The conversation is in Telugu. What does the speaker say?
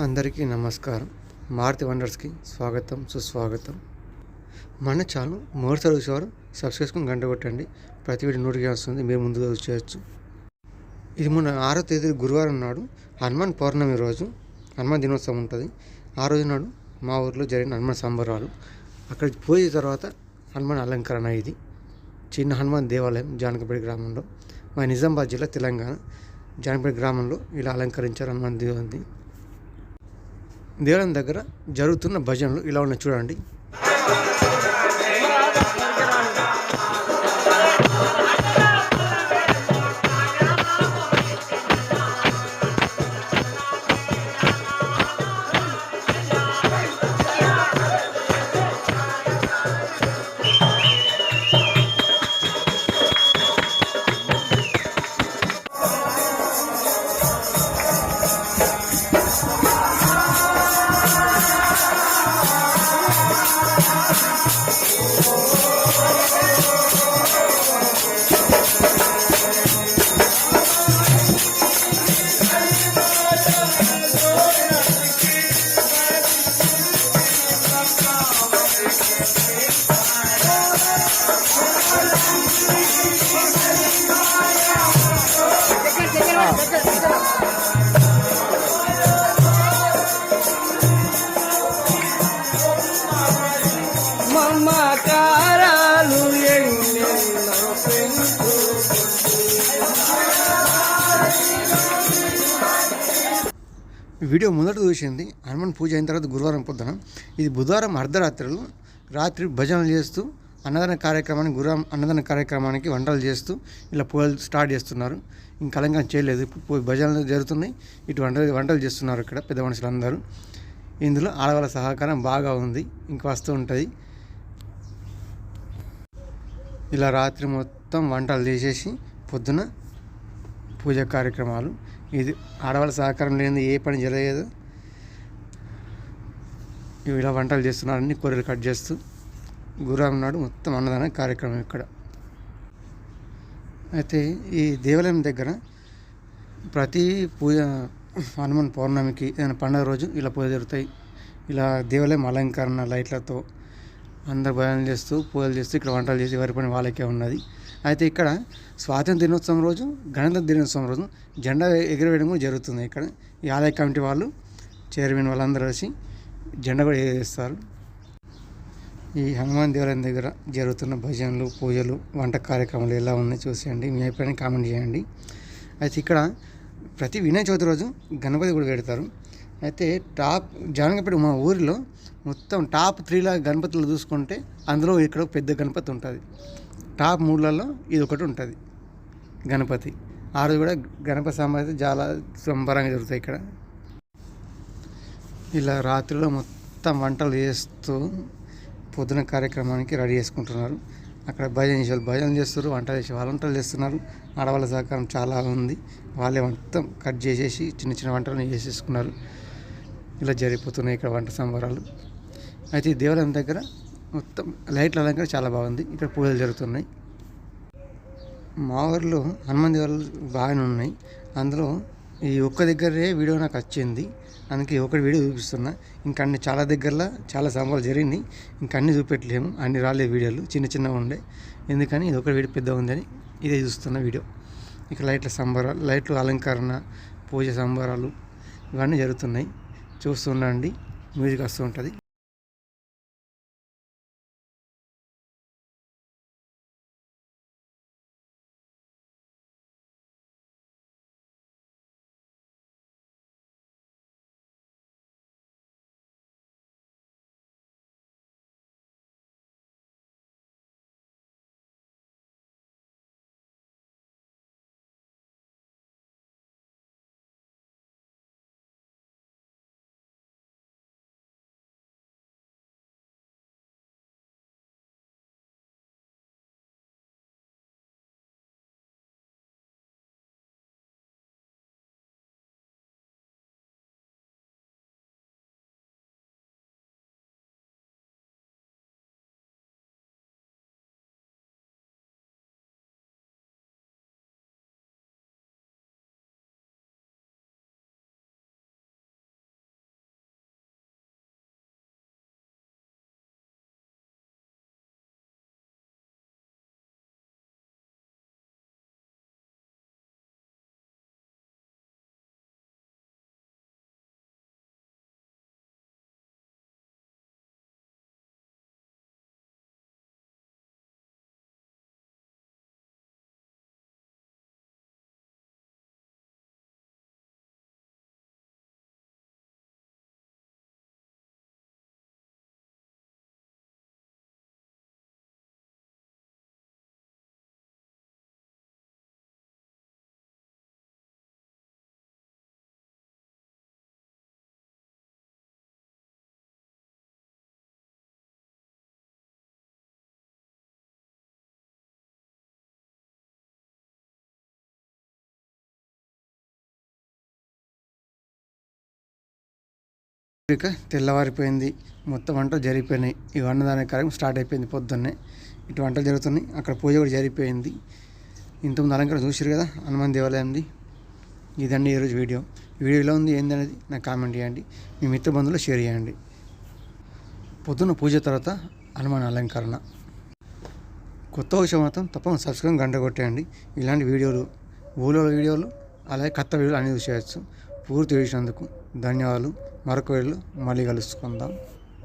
అందరికీ నమస్కారం. మారుతి వండర్స్కి స్వాగతం సుస్వాగతం. మన ఛానల్ మొదటిసారి చూసేవారు సబ్స్క్రైబ్ చేసుకుని గంట కొట్టండి. ప్రతి వీడియో నోటిఫికేషన్ వస్తుంది మీరు ముందుగా చేయొచ్చు. ఇది మొన్న ఆరో తేదీ గురువారం నాడు హనుమాన్ పౌర్ణమి రోజు హనుమాన్ దినోత్సవం ఉంటుంది. ఆ రోజు నాడు మా ఊర్లో జరిగిన హనుమాన్ సంబరాలు. అక్కడికి పూజ తర్వాత హనుమాన్ అలంకరణ ఇది. చిన్న హనుమాన్ దేవాలయం జానకపేట గ్రామంలో. మా నిజామాబాద్ జిల్లా తెలంగాణ. జానకపేట గ్రామంలో ఇలా అలంకరించారు హనుమాన్ దేవుని దేవాలయం దగ్గర జరుగుతున్న భజనలు ఇలా ఉన్నాయి. చూడండి. వీడియో మొదట చూసింది. హనుమాన్ పూజ అయిన తర్వాత గురువారం పొద్దున ఇది బుధవారం అర్ధరాత్రులు రాత్రి భజనలు చేస్తూ అన్నదాన కార్యక్రమానికి గురువారం అన్నదాన కార్యక్రమానికి వంటలు చేస్తూ ఇలా పూజలు స్టార్ట్ చేస్తున్నారు. ఇంకా అలంకరణ చేయలేదు. భజనలు జరుగుతున్నాయి. ఇటు వంటలు వంటలు చేస్తున్నారు ఇక్కడ పెద్ద మనుషులు అందరూ ఇందులో ఆడవాళ్ళ సహకారం బాగా ఉంది. ఇంకా వస్తూ ఉంటుంది. ఇలా రాత్రి మొత్తం వంటలు చేసేసి పొద్దున పూజ కార్యక్రమాలు. ఇది ఆడవాళ్ళ సహకారం లేనిది ఏ పని జరగదు ఇవి ఇలా వంటలు చేస్తున్నారని కూరలు కట్ చేస్తూ గురువారం నాడు మొత్తం అన్నదాన కార్యక్రమం ఇక్కడ. అయితే ఈ దేవాలయం దగ్గర ప్రతి పూజ హనుమాన్ పౌర్ణమికి ఏదైనా పండుగ రోజు ఇలా పూజ జరుగుతాయి. ఇలా దేవాలయం అలంకరణ లైట్లతో అందరు భజనలు చేస్తూ పూజలు చేస్తూ ఇక్కడ వంటలు చేసి ఎవరి పని వాళ్ళకే ఉన్నది. అయితే ఇక్కడ స్వాతంత్ర దినోత్సవం రోజు గణతంత్ర దినోత్సవం రోజు జెండా ఎగురవేయడం కూడా జరుగుతుంది. ఇక్కడ ఈ ఆలయ కమిటీ వాళ్ళు చైర్మన్ వాళ్ళందరూ వచ్చి జెండా కూడా ఎగరేస్తారు. ఈ హనుమాన్ దేవాలయం దగ్గర జరుగుతున్న భజనలు పూజలు వంట కార్యక్రమాలు ఎలా ఉన్నాయి చూసేయండి. మీ అభిప్రాయం కామెంట్ చేయండి. అయితే ఇక్కడ ప్రతి వినాయక చవితి రోజు గణపతి కూడా పెడతారు. అయితే టాప్ జానకపేట మా ఊరిలో మొత్తం టాప్ త్రీలా గణపతులు చూసుకుంటే అందులో ఇక్కడ పెద్ద గణపతి ఉంటుంది. టాప్ మూడులలో ఇది ఒకటి ఉంటుంది. గణపతి. ఆ రోజు కూడా గణపతి సాంబార్ చాలా సంబరంగా జరుగుతాయి ఇక్కడ. ఇలా రాత్రిలో మొత్తం వంటలు చేస్తూ పొద్దున కార్యక్రమానికి రెడీ చేసుకుంటున్నారు. అక్కడ భజన చేసే వాళ్ళు భజన చేస్తారు వంట చేసే వాళ్ళు వంటలు చేస్తున్నారు. ఆడవాళ్ళ సహకారం చాలా ఉంది. వాళ్ళే మొత్తం కట్ చేసేసి చిన్న చిన్న వంటలు చేసేసుకున్నారు. ఇలా జరిగిపోతున్నాయి ఇక్కడ వంట సంబరాలు. అయితే ఈ దేవాలయం దగ్గర మొత్తం లైట్ల అలంకరణ చాలా బాగుంది. ఇక్కడ పూజలు జరుగుతున్నాయి. మా ఊర్లో హనుమాన్ దేవాలయాలు బాగానే ఉన్నాయి. అందులో ఈ ఒక్క దగ్గరే వీడియో నాకు వచ్చింది. అందుకే ఒకటి వీడియో చూపిస్తున్నా. ఇంకా అన్ని చాలా దగ్గరలో చాలా సంభవాలు జరిగినాయి ఇంకా అన్ని చూపెట్టలేము. అన్ని రాలేదు వీడియోలు. చిన్న చిన్నగా ఉండే. ఎందుకని ఇది ఒకటి వీడియో పెద్ద ఉందని ఇదే చూస్తున్న వీడియో. ఇక లైట్ల సంబరాలు లైట్లు అలంకరణ పూజ సంబరాలు ఇవన్నీ జరుగుతున్నాయి. చూస్తుండండి మ్యూజిక్ వస్తూ ఉంటుంది. ఇక తెల్లవారిపోయింది. మొత్తం వంటలు జరిగిపోయినాయి. ఈ అన్నదాన కార్యక్రమం స్టార్ట్ అయిపోయింది పొద్దున్నే. ఇటు వంటలు జరుగుతున్నాయి. అక్కడ పూజ కూడా జరిగిపోయింది. ఇంతకుముందు అలంకరణ చూసారు కదా హనుమాన్ దేవాలయంది. ఇదండి ఈరోజు వీడియో. ఈ వీడియో ఎలా ఉంది ఏందనేది నాకు కామెంట్ చేయండి. మీ మిత్ర బంధువులు షేర్ చేయండి. పొద్దున్న పూజ తర్వాత హనుమాన్ అలంకరణ. కొత్త విషయం మాత్రం తప్పని సబ్స్క్రైబ్ గంట కొట్టేయండి. ఇలాంటి వీడియోలు ఊళ్ళో వీడియోలు అలాగే కొత్త వీడియోలు అనేది చూసేయచ్చు. పూర్తి చూసినందుకు ధన్యవాదాలు. మరొక వేళ మళ్ళీ కలుసుకుందాం.